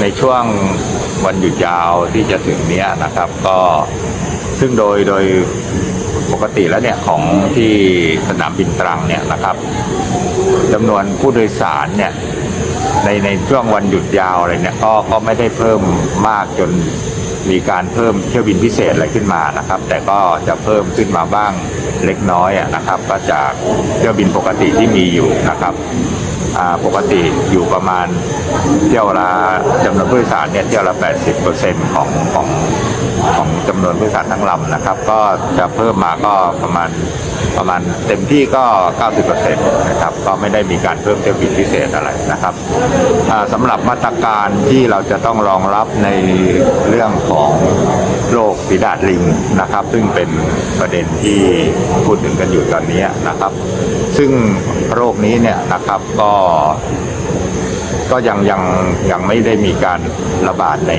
ในช่วงวันหยุดยาวที่จะถึงเนี้ยนะครับ ก็ซึ่งโดยโดยปกติแล้วเนี่ยของที่สนามบินตรังเนี่ยนะครับจำนวนผู้โดยสารเนี่ยในในช่วงวันหยุดยาวอะไรเนี่ยก็ก็ไม่ได้เพิ่มมากจนมีการเพิ่มเที่ยวบินพิเศษอะไรขึ้นมานะครับ แต่ก็จะเพิ่มขึ้นมาบ้างเล็กน้อยนะครับ ก็จากเที่ยวบินปกติที่มีอยู่นะครับ ปกติอยู่ประมาณเที่ยวละจำนวนผู้โดยสารเนี่ยเที่ยวละ 80%ของของของจำนวนผู้โดยสารทั้งลำนะครับ ก็จะเพิ่มมาก็ประมาณประมาณเต็มที่ก็ 90%นะครับ ก็ไม่ได้มีการเพิ่มเที่ยวบินพิเศษอะไรนะครับสำหรับมาตรการที่เราจะต้องรองรับในเรื่องของ โรคฝีดาดลิงนะครับ ซึ่งเป็นประเด็นที่พูดถึงกันอยู่ตอนนี้นะครับ ซึ่งโรคนี้เนี่ยนะครับก็ ก็ยังยังยังไม่ได้มีการระบาดใน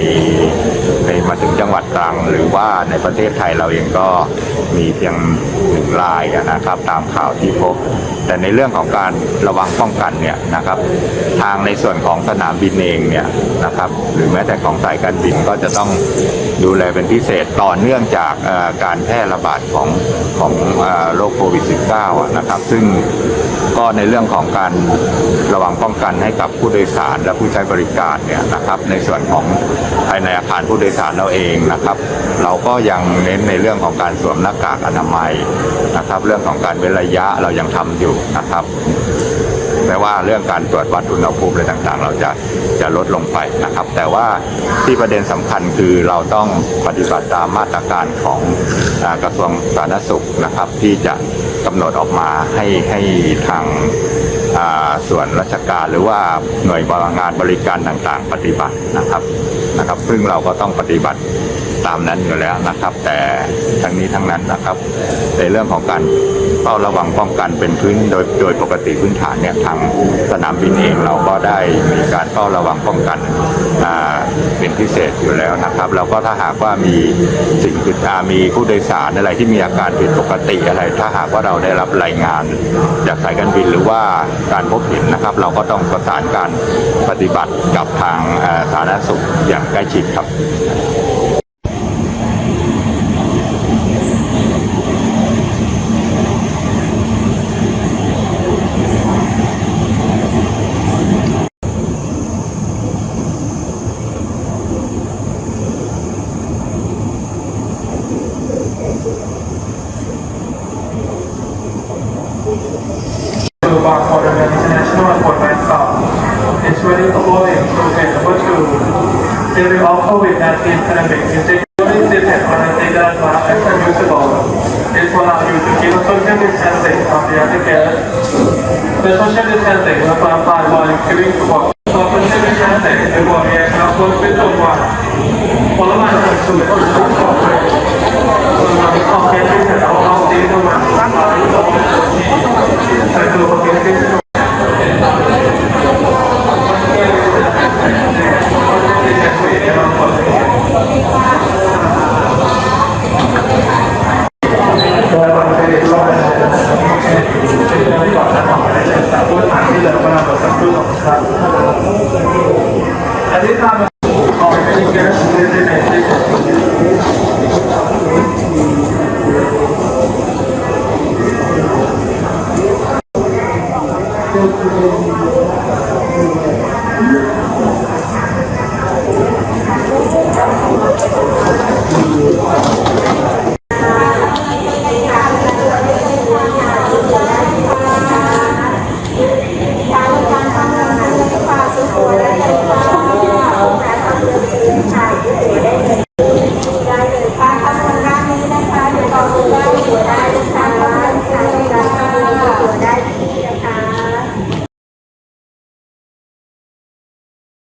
ในมาถึงจังหวัดตรัง หรือว่าในประเทศไทยเราเองก็มีเพียงหนึ่งรายนะครับ ตามข่าวที่พบ แต่ในเรื่องของการระวังป้องกันเนี่ยนะครับ ทางในส่วนของสนามบินเองเนี่ยนะครับ หรือแม้แต่ของสายการบินก็จะต้องดูแลเป็นพิเศษต่อเนื่องจากการแพร่ระบาดของของโรคโควิด -19 นะครับ ซึ่งก็ในเรื่องของการระวังป้องกันให้กับผู้โดยสารและผู้ใช้บริการเนี่ยนะครับในส่วนของภายในอาคารผู้โดยสารเราเองนะครับ เราก็ยังเน้นในเรื่องของการสวมหน้ากากอนามัยนะครับ เรื่องของการเว้นระยะเรายังทำอยู่นะครับแม้ว่าเรื่องการตรวจวัดอุณหภูมิอะไรต่างๆ เราจะจะลดลงไปนะครับ แต่ว่าที่ประเด็นสำคัญคือเราต้องปฏิบัติตามมาตรการของกระทรวงสาธารณสุขนะครับ ที่จะกำหนดออกมาให้ให้ทาง ส่วนราชการหรือว่าหน่วยงานบริการต่างๆ ปฏิบัตินะครับนะครับ ซึ่งเราก็ต้องปฏิบัติตามนั้นอยู่แล้วนะครับ แต่ทั้งนี้ทั้งนั้นนะครับ ในเรื่องของการเฝ้าระวังป้องกันเป็นพื้นโดยโดยปกติพื้นฐานเนี่ยทางสนามบินเองเราก็ได้มีการเฝ้าระวังป้องกันอ่า เป็นพิเศษอยู่แล้วนะครับแล้วก็ถ้าหากว่ามีสิ่งผิดอามีผู้โดยสารอะไรที่มีอาการผิดปกติอะไร ถ้าหากว่าเราได้รับรายงาน จากสายการบินหรือว่าการพบเห็นนะครับ เราก็ต้องประสานการปฏิบัติกับทางสาธารณสุขอย่างใกล้ชิดครับ during all COVID-19 pandemic, mistakenly seated on a data class as unusable. This will allow you to keep a social distancing from the other guests. The social distancing will be applied while giving support. For social distancing, it will be a close visual one. Follow by the two to two อคนที่ที่อันนี้ตาม Thank you.